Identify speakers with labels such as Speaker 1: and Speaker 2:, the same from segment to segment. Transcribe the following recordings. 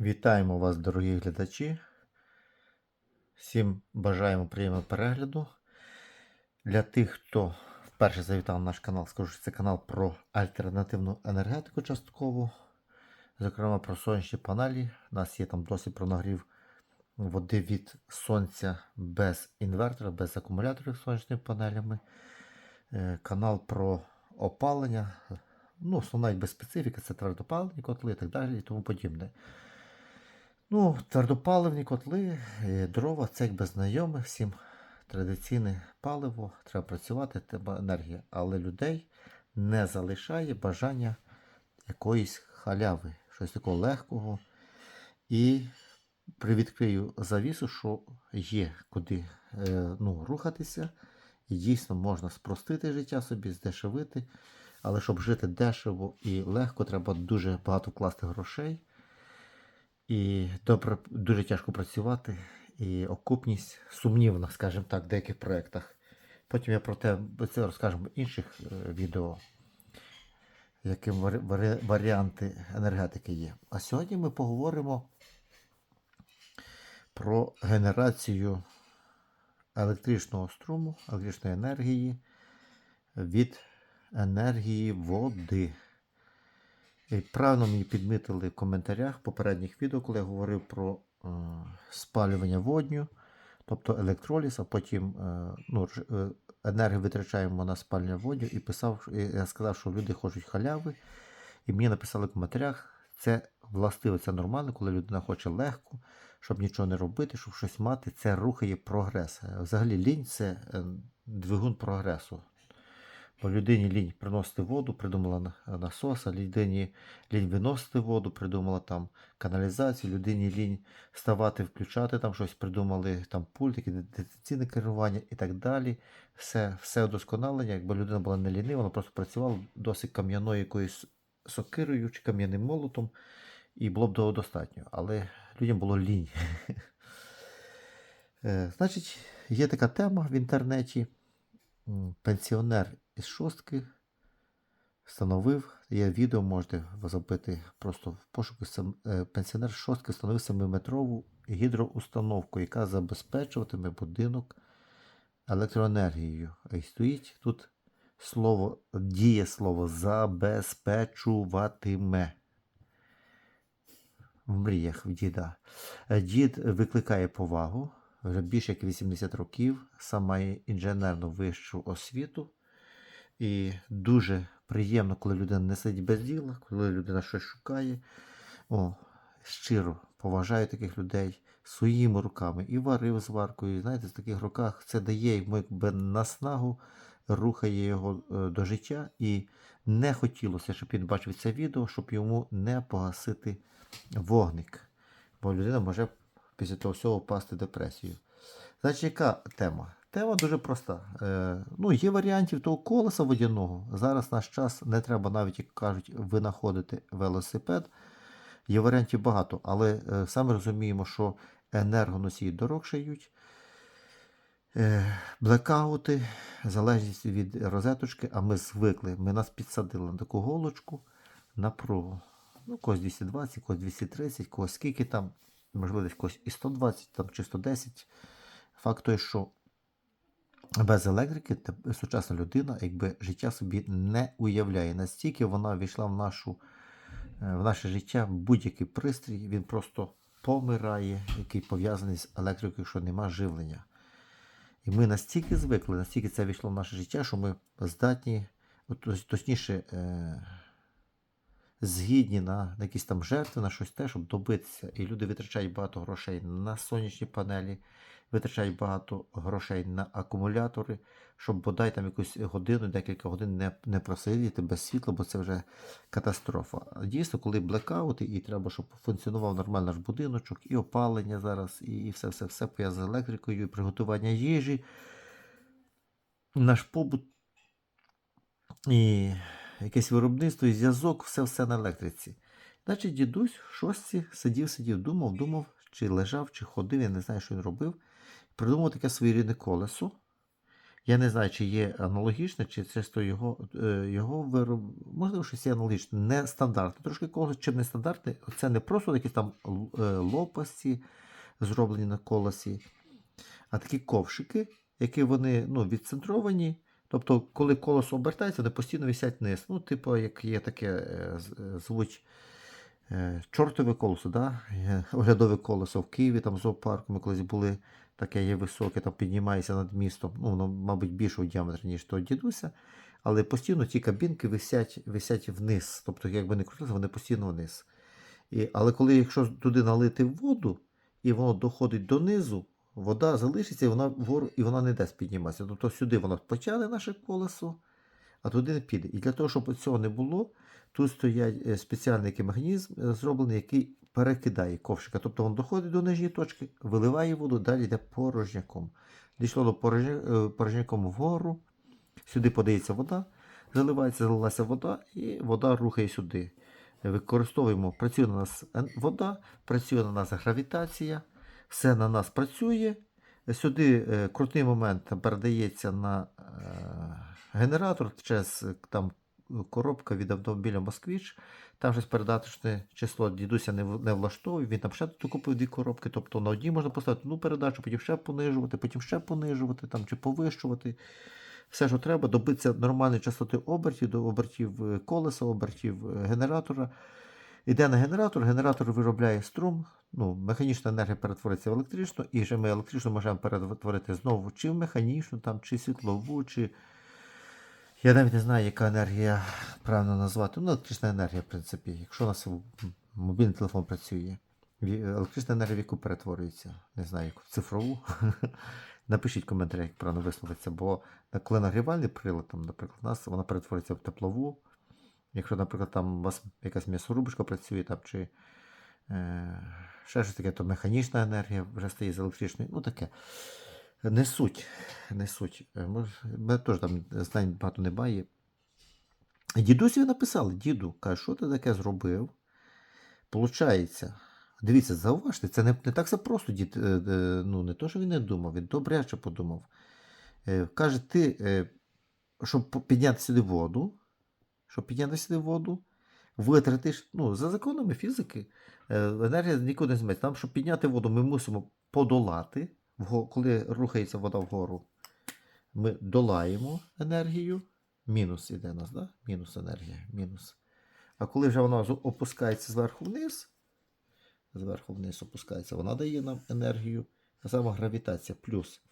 Speaker 1: Вітаємо вас, дорогі глядачі. Всім бажаємо приємного перегляду. Для тих, хто вперше завітав на наш канал, скажу, що це канал про альтернативну енергетику частково, зокрема про сонячні панелі. У нас є там досить про нагрів води від сонця без інвертора, без акумуляторів сонячними панелями. Е, Канал про опалення. Ну, основна якби специфіка це твердопаливні котли і так далі і тому подібне. Ну, твердопаливні котли, е, дрова це якби знайоме всім традиційне паливо, треба працювати, треба енергія. Але людей не залишає бажання якоїсь халяви, щось такого легкого. І привідкрию завісу, що є куди е, ну, рухатися. І дійсно можна спростити життя собі, здешевити. Але щоб жити дешево і легко, треба дуже багато вкласти грошей. І добре, дуже тяжко працювати, і окупність сумнівна, скажімо так, в деяких проєктах. Потім я про те це розкажемо в інших е, відео, які варі- варі- варіанти енергетики є. А сьогодні ми поговоримо про генерацію електричного струму, електричної енергії від енергії води. Правильно мені підмітили в коментарях попередніх відео, коли я говорив про е, спалювання водню, тобто електроліз, а потім е, ну, е, енергію витрачаємо на спалювання водню і писав, і я сказав, що люди хочуть халяви. І мені написали в коментарях, це властиво, це нормально, коли людина хоче легко, щоб нічого не робити, щоб щось мати, це рухає прогрес. Взагалі лінь це е, двигун прогресу. Людині лінь приносити воду, придумала на- насос, а людині лінь виносити воду, придумала там каналізацію, людині лінь вставати, включати там щось, придумали там пультики, дистанційне керування і так далі. Все, все удосконалення, якби людина була не лінива, вона просто працювала досить кам'яною якоюсь сокирою чи кам'яним молотом, і було б достатньо. Але людям було лінь. Е, Значить, є така тема в інтернеті. Пенсіонер із шостки встановив, є відео, можете забити просто в пошуку. е, Пенсіонер шостки встановив 7-метрову гідроустановку, яка забезпечуватиме будинок електроенергією. І стоїть тут слово, діє слово забезпечуватиме. В мріях діда. Е, Дід викликає повагу, вже більше як 80 років, сам має інженерну вищу освіту. І дуже приємно, коли людина не сидить без діла, коли людина щось шукає. О, щиро поважаю таких людей своїми руками і варив з варкою. Знаєте, в таких руках це дає йому якби наснагу, рухає його е, до життя. І не хотілося, щоб він бачив це відео, щоб йому не погасити вогник. Бо людина може після того всього впасти депресію. Значить, яка тема? Тема дуже проста. Е, ну, є варіантів того колеса водяного. Зараз наш час не треба навіть, як кажуть, винаходити велосипед. Є варіантів багато, але е, саме розуміємо, що енергоносії дорогшають. Е, блекаути, залежність від розеточки, а ми звикли. Ми нас підсадили на таку голочку напругу. Ну, когось 220, когось 230, когось скільки там, можливо, десь когось і 120 там, чи 110. Факт той, що без електрики сучасна людина якби життя собі не уявляє. Настільки вона війшла в, нашу, е, в наше життя будь-який пристрій, він просто помирає, який пов'язаний з електрикою, що нема живлення. І ми настільки звикли, настільки це війшло в наше життя, що ми здатні, точніше, е, згідні на, на якісь там жертви, на щось те, щоб добитися. І люди витрачають багато грошей на сонячні панелі, витрачають багато грошей на акумулятори, щоб бодай там якусь годину, декілька годин не, не просидіти без світла, бо це вже катастрофа. Дійсно, коли блекаути, і треба, щоб функціонував нормально наш будиночок, і опалення зараз, і, і все, все, все пов'язане з електрикою, і приготування їжі, наш побут і якесь виробництво, і зв'язок, все все на електриці. Значить, дідусь в шостці сидів, сидів, думав, думав, чи лежав, чи ходив, я не знаю, що він робив. Придумав таке своєрідне колесо. Я не знаю, чи є аналогічне, чи чисто його, е, його вироб... можливо, щось є аналогічне, не стандартне. Трошки колесо, чим не стандартне, це не просто якісь там е, лопасті, зроблені на колесі, а такі ковшики, які вони ну, відцентровані. Тобто, коли колесо обертається, вони постійно висять вниз. Ну, типу, як є таке, е, звуть чортове колесо, да? Оглядове колесо в Києві, там зоопарку ми колись були, таке є високе, там піднімається над містом. Ну, воно, мабуть, більшого діаметру, ніж того дідуся. Але постійно ті кабінки висять, висять вниз. Тобто, якби не крутилися, вони постійно вниз. І, але коли якщо туди налити воду, і воно доходить донизу, вода залишиться, і вона вгору, і вона не дасть підніматися. Тобто сюди воно потягне наше колесо, а туди не піде. І для того, щоб цього не було, тут стоять е, спеціальний механізм е, зроблений, який перекидає ковшика. Тобто він доходить до нижньої точки, виливає воду, далі йде порожняком. Дійшло до е, порожняком вгору, сюди подається вода, заливається, залилася вода, і вода рухає сюди. Використовуємо, працює на нас вода, працює на нас гравітація, все на нас працює. Сюди е, крутий момент передається на е, генератор через там коробка від автомобіля Москвич. Там щось передаточне число дідуся не, не влаштовує. Він там ще тут купив дві коробки. Тобто на одній можна поставити одну передачу, потім ще понижувати, потім ще понижувати там, чи повищувати. Все, що треба, добитися нормальної частоти обертів, до обертів е, колеса, обертів е, генератора. Іде на генератор, генератор виробляє струм, ну, механічна енергія перетвориться в електричну, і вже ми електричну можемо перетворити знову чи в механічну, там, чи світлову, чи. Я навіть не знаю, яка енергія правильно назвати. Ну, електрична енергія, в принципі. Якщо у нас мобільний телефон працює, електрична енергія в яку перетворюється? Не знаю, яку цифрову. Напишіть в коментарях, як правильно висловитися, бо коли нагрівальний прилад, там, наприклад, у нас вона перетворюється в теплову. Якщо, наприклад, там у вас якась м'ясорубочка працює, там, чи е, ще щось таке, то механічна енергія вже стає з електричною. Ну таке. Не суть. Не суть. Е, Мене теж там знань багато немає. Дідусі написали, діду, каже, що ти таке зробив? Получається. Дивіться, зауважте, це не, не так все просто, дід. е, е, Ну, не то, що він не думав, він добряче подумав. Е, Каже, ти, щоб підняти сюди воду, щоб підняти сюди воду, витратиш, ну, за законами фізики, енергія нікуди не зметься. Нам, щоб підняти воду, ми мусимо подолати, коли рухається вода вгору, ми долаємо енергію. Мінус іде нас, да? Мінус енергія. Мінус. А коли вже вона опускається зверху вниз, зверху вниз опускається, вона дає нам енергію, а саме гравітація плюс.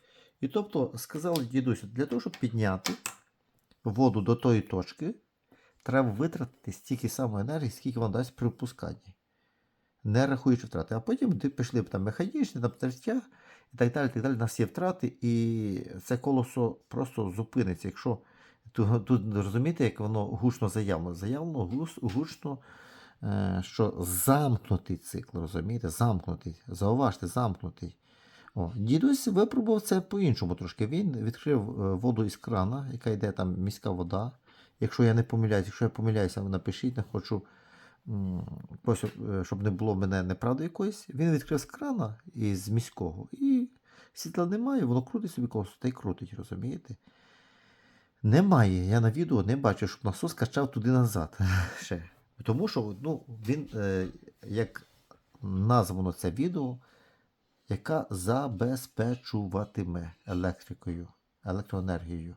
Speaker 1: І тобто, сказали дідусю, для того, щоб підняти воду до тої точки, треба витратити стільки самої енергії, скільки вона дасть при опусканні. Не рахуючи втрати. А потім пішли б там механічні, там тертя і так далі. так далі. У нас є втрати, і це колесо просто зупиниться. Якщо тут, розумієте, як воно гучно заявлено. Заявлено гучно, е, що замкнутий цикл, розумієте? Замкнутий. Зауважте, замкнутий. О, дідусь випробував це по-іншому трошки. Він відкрив е, воду із крана, яка йде там міська вода. Якщо я не помиляюсь, якщо я помиляюся, напишіть, не хочу, щоб не було мене неправди якоїсь. Він відкрив з крана із міського. І світла немає, воно крутить собі колесо та й крутить, розумієте? Немає. Я на відео не бачу, щоб насос качав туди назад. Ще. Тому що ну, він, е, як названо це відео, яка забезпечуватиме електрикою, електроенергією.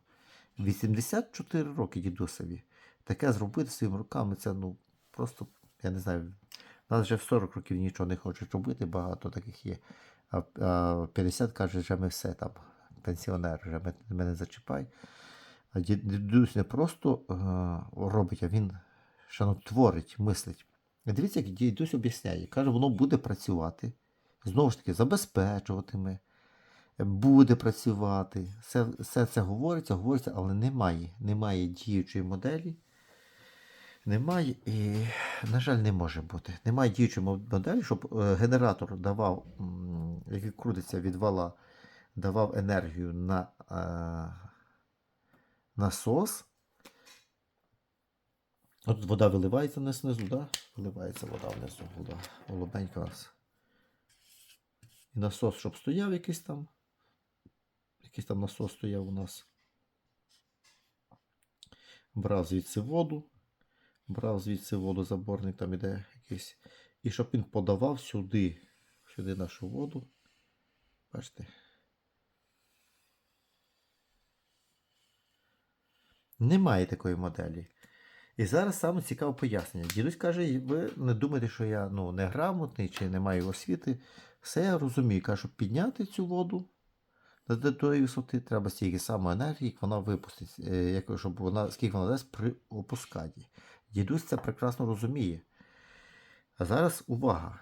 Speaker 1: 84 роки дідусові. Таке зробити своїми руками, це ну просто, я не знаю, у нас вже в 40 років нічого не хочуть робити, багато таких є. А, а 50 каже, що ми все там, пенсіонер, вже мене, мене зачіпай. А дідусь не просто е, робить, а він ще ну, творить, мислить. Дивіться, як дідусь об'ясняє. Каже, воно буде працювати, знову ж таки, забезпечуватиме, буде працювати. Все, все це говориться, говориться, але немає. Немає діючої моделі. Немає і, на жаль, не може бути. Немає діючої мо- моделі, щоб е, генератор давав, який крутиться від вала, давав енергію на е, насос. От вода виливається вниз знизу, да? Виливається вода внизу, вода голубенька у нас. І насос, щоб стояв якийсь там. Якийсь там насос стояв у нас. брав звідси воду, брав звідси воду, заборник там іде якийсь. І щоб він подавав сюди, сюди нашу воду. Бачите? Немає такої моделі. І зараз саме цікаве пояснення. Дідусь каже, ви не думаєте, що я ну, неграмотний чи не маю освіти. Все я розумію. Каже, щоб підняти цю воду до, тої висоти, треба стільки саме енергії, як вона випустить, е, як, щоб вона, скільки вона дасть при опусканні. Дідусь це прекрасно розуміє. А зараз увага.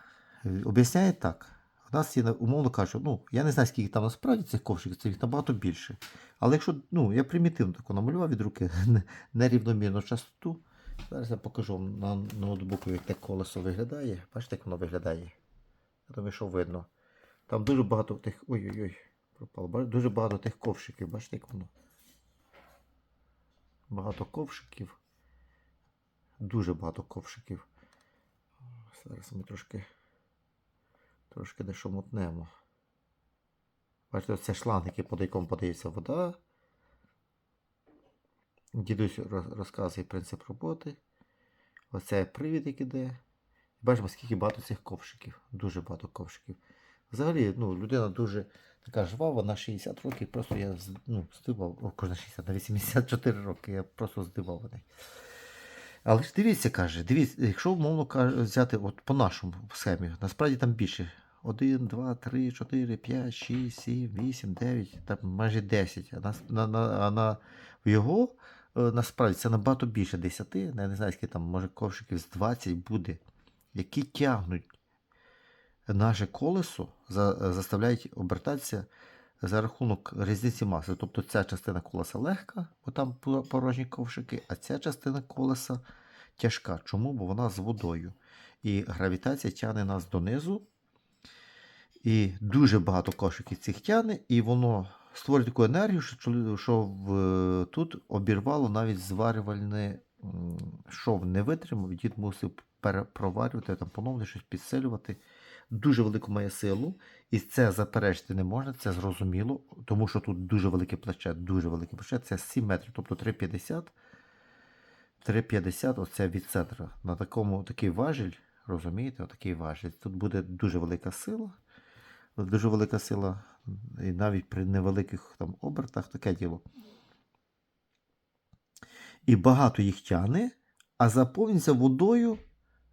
Speaker 1: Об'ясняє так. У нас є, умовно кажучи, ну, я не знаю, скільки там насправді цих ковшиків, це їх набагато більше. Але якщо, ну, я примітивно таку намалював від руки нерівномірну частоту. Зараз я покажу вам на ноутбуку, як те колесо виглядає. Бачите, як воно виглядає? Я думаю, що видно. Там дуже багато тих. Ой-ой-ой, пропало. Дуже багато тих ковшиків. Бачите, як воно? Багато ковшиків. Дуже багато ковшиків. Зараз ми трошки. Трошки дещо мутнемо. Бачите, це шланг, який по якому подається вода. Дідусь розказує принцип роботи. Оце привід, який іде. Бачимо, скільки багато цих ковшиків. Дуже багато ковшиків. Взагалі, ну, людина дуже така жвава на 60 років. Просто я ну, здивав. Кожна 60, на 84 роки. Я просто здивований. Але ж дивіться, каже, дивіться, якщо умовно взяти от по нашому схемі, насправді там більше. 1, 2, 3, 4, 5, 6, 7, 8, 9, там майже 10. А на, на, на, на його е, насправді це набагато більше 10. Я не знаю, скільки там, може, ковшиків з 20 буде, які тягнуть наше колесо, за, заставляють обертатися за рахунок різниці маси. Тобто ця частина колеса легка, бо там порожні ковшики, а ця частина колеса тяжка. Чому? Бо вона з водою. І гравітація тягне нас донизу. І дуже багато кошиків цих тягне, і воно створює таку енергію, що, що в, тут обірвало навіть зварювальне шов не витримав, дід мусив перепроварювати, там поновно щось підсилювати. Дуже велику має силу, і це заперечити не можна, це зрозуміло, тому що тут дуже велике плече, дуже велике плече, це 7 метрів, тобто 3,50. 3,50 оце від центра. На такому такий важіль, розумієте, отакий важіль. Тут буде дуже велика сила. Дуже велика сила, і навіть при невеликих там обертах таке діло. І багато їх тягне, а заповнюється водою.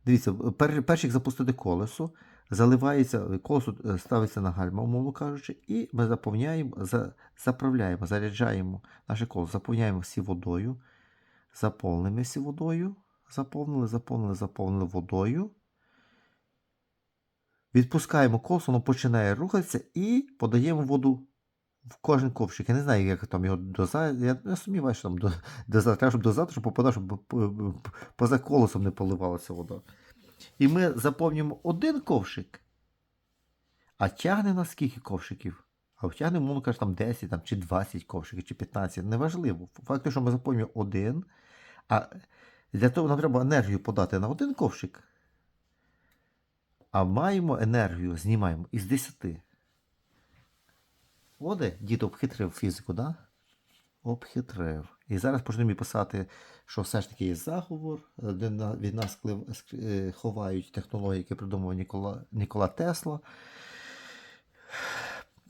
Speaker 1: Дивіться, пер, перш як запустити колесо, заливається, колесо е, ставиться на гальма, умовно кажучи, і ми заповняємо, за, заправляємо, заряджаємо наше колесо, заповняємо всі водою, заповнимо всі водою, заповнили, заповнили, заповнили водою. Відпускаємо колесо, воно починає рухатися і подаємо воду в кожен ковшик. Я не знаю, як там його доза. Я, я сумніваюся, що там доза. Треба, щоб дозати, щоб попадав, щоб по- по- поза колесом не поливалася вода. І ми заповнюємо один ковшик, а тягне нас скільки ковшиків? А втягне, мовно каже, там 10 там, чи 20 ковшиків, чи 15. Неважливо. Факт, що ми заповнюємо один, а для того нам треба енергію подати на один ковшик. А маємо енергію, знімаємо із 10. Оде, дід обхитрив фізику, да? Обхитрив. І зараз почнемо писати, що все ж таки є заговор, е, де від нас е, ховають технології, які придумав Нікола, Нікола Тесла.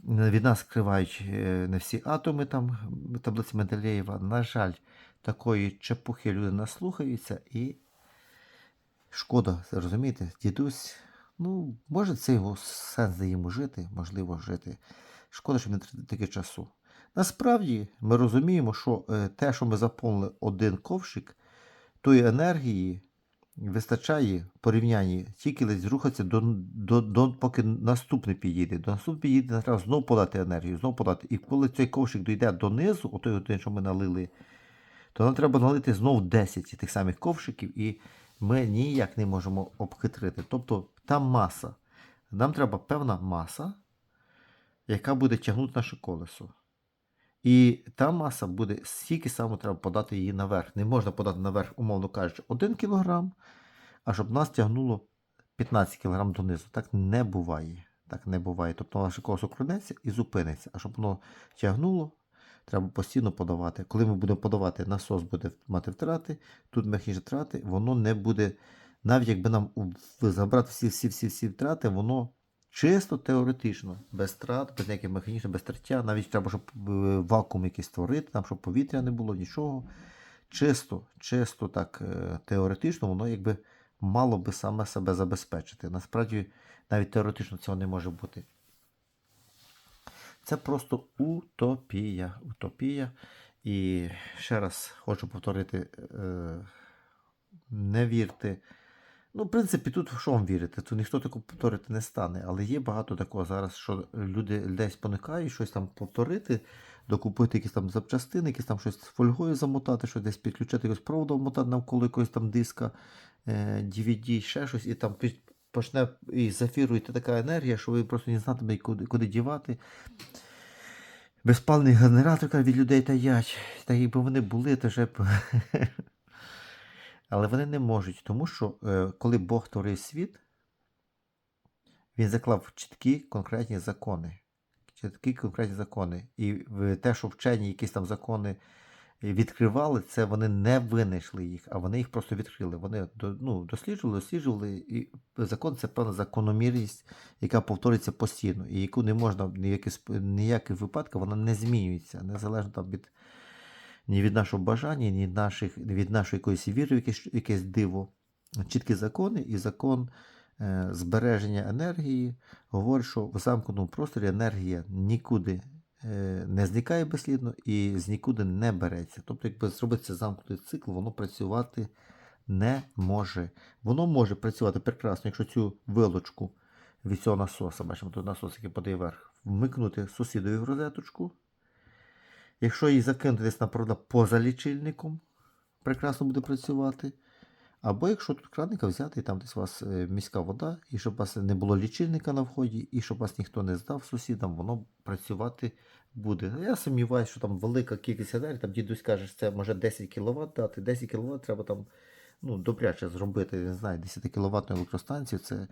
Speaker 1: Е, Від нас скривають не всі атоми там таблиці Менделєєва. На жаль, такої чепухи люди наслухаються і шкода, розумієте, дідусь, ну, може, це його сенс йому жити, можливо, жити. Шкода, що не таке часу. Насправді ми розуміємо, що е, те, що ми заповнили один ковшик, тої енергії вистачає в порівнянні тільки ледь рухатися до, до, до, поки наступний підійде. До наступний підійде, треба знову подати енергію, знову подати. І коли цей ковшик дійде донизу, отой один, що ми налили, то нам треба налити знову 10 тих самих ковшиків, і ми ніяк не можемо обхитрити. Тобто там маса. Нам треба певна маса, яка буде тягнути наше колесо. І та маса буде стільки само треба подати її наверх. Не можна подати наверх, умовно кажучи, 1 кг, а щоб нас тягнуло 15 кг донизу. Так не буває. Так не буває. Тобто наше колесо крутнеться і зупиниться. А щоб воно тягнуло, Треба постійно подавати. Коли ми будемо подавати, насос буде мати втрати, тут механічні втрати, воно не буде, навіть якби нам забрати всі, всі, всі втрати, воно чисто теоретично, без втрат, без ніяких механічних, без тертя, навіть треба, щоб е, вакуум якийсь створити, там, щоб повітря не було, нічого. Чисто, чисто так е, теоретично, воно якби мало би саме себе забезпечити. Насправді, навіть теоретично цього не може бути. Це просто утопія. Утопія. І ще раз хочу повторити: е, не вірте. Ну, в принципі, тут в що вам вірити? Тут ніхто такого повторити не стане. Але є багато такого зараз, що люди десь поникають щось там повторити, докупити якісь там запчастини, якісь там щось фольгою замотати, щось десь підключити якось проводом мотати навколо якогось там диска, е, DVD, ще щось, і там почне із ефіру йти така енергія, що ви просто не знатимете, куди, куди дівати. Безпальний генератор від людей таять. Так якби вони були, то вже б. Але вони не можуть, тому що е, коли Бог творив світ, він заклав чіткі конкретні закони. Чіткі конкретні закони. І те, що вчені якісь там закони відкривали, це вони не винайшли їх, а вони їх просто відкрили. Вони ну, досліджували, досліджували, і закон це певна закономірність, яка повторюється постійно, і яку не можна в ніяких, ніяких випадках вона не змінюється, незалежно там від ні від нашого бажання, ні від, наших, від нашої якоїсь віри, якесь, якесь диво. Чіткі закони і закон е, збереження енергії говорить, що в замкненому просторі енергія нікуди е, не зникає безслідно і з нікуди не береться. Тобто, якби зробити замкнутий цикл, воно працювати не може. Воно може працювати прекрасно, якщо цю вилочку від цього насоса, бачимо, тут насос, який подає вверх, вмикнути сусідові в розеточку. Якщо її закинути десь, наприклад, поза лічильником, прекрасно буде працювати. Або якщо тут краника взяти, і там десь у вас е, міська вода, і щоб у вас не було лічильника на вході, і щоб вас ніхто не здав сусідам, воно працювати буде. Я сумніваюся, що там велика кількість енергії, там дідусь каже, що це може 10 кВт дати. 10 кВт треба там ну, добряче зробити, не знаю, 10 кВт електростанцію це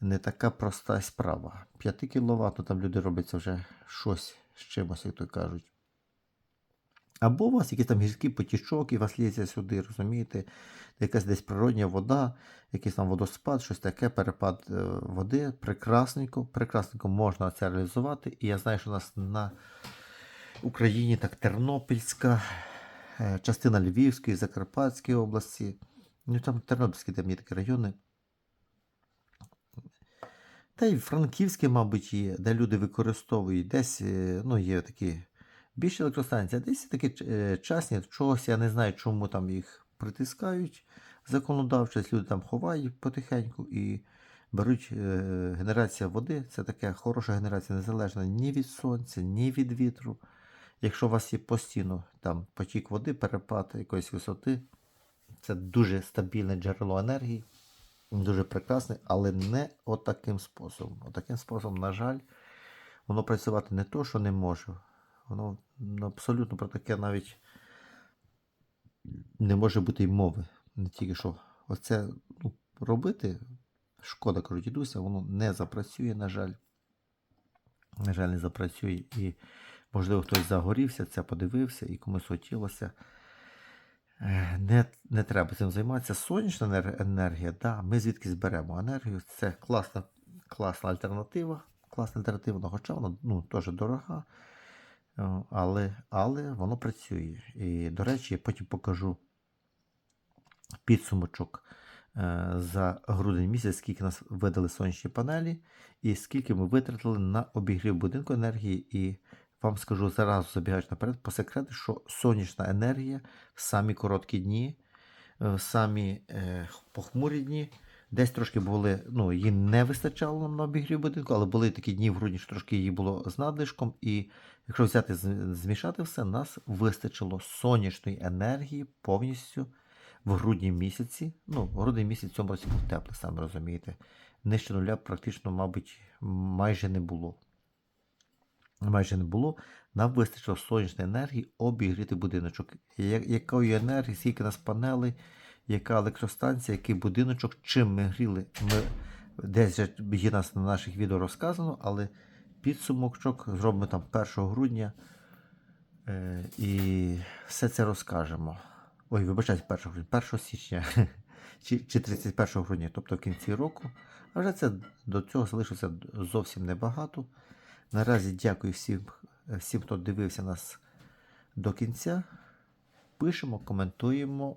Speaker 1: не така проста справа. 5 кВт, ну там люди роблять вже щось з чимось, як то кажуть. Або у вас якийсь там гірський потічок, і вас ліється сюди, розумієте, якась десь природня вода, якийсь там водоспад, щось таке, перепад е, води. Прекрасненько, прекрасненько можна це реалізувати. І я знаю, що у нас на Україні так Тернопільська, е, частина Львівської, Закарпатської області. Ну там Тернопільські там є такі райони. Та й Франківське, мабуть, є, де люди використовують. Десь е, ну, є такі більше електростанції, десь такі е, частні, чогось я не знаю, чому там їх притискають законодавчо, люди там ховають потихеньку і беруть е, генерація води. Це така хороша генерація, незалежна ні від сонця, ні від вітру. Якщо у вас є постійно там потік води, перепад якоїсь висоти, це дуже стабільне джерело енергії, дуже прекрасне, але не отаким способом. Отаким способом, на жаль, воно працювати не то, що не може. Воно ну, абсолютно про таке навіть не може бути й мови. Не тільки що оце ну, робити, шкода, кажу, дідуся, воно не запрацює, на жаль. На жаль, не запрацює. І, можливо, хтось загорівся, це подивився і комусь хотілося. Не, не треба цим займатися. Сонячна енергія, да, ми звідки зберемо енергію. Це класна, класна альтернатива. Класна альтернатива, хоча вона ну, теж дорога. Е, Але, але воно працює. І, до речі, я потім покажу підсумочок е, за грудень місяць, скільки нас видали сонячні панелі, і скільки ми витратили на обігрів будинку енергії. І вам скажу зразу забігаючи наперед, по секрету, що сонячна енергія в самі короткі дні, е, в самі похмурі дні. Десь трошки були, ну, її не вистачало на обігрів будинку, але були такі дні в грудні, що трошки її було з надлишком. І якщо взяти змішати все, нас вистачило сонячної енергії повністю в грудні місяці. Ну, грудень місяць цьому році був теплий, самі розумієте. Нижче нуля практично, мабуть, майже не було. Майже не було. Нам вистачило сонячної енергії обігріти будиночок. Якої енергії, скільки нас панелей, яка електростанція, який будиночок, чим ми гріли. Ми десь є нас на наших відео розказано, але підсумочок зробимо там 1 грудня. Е, і все це розкажемо. Ой, вибачайте, 1 грудня, 1 січня чи, чи 31 грудня, тобто в кінці року. А вже це до цього залишилося зовсім небагато. Наразі дякую всім, всім, хто дивився нас до кінця. Пишемо, коментуємо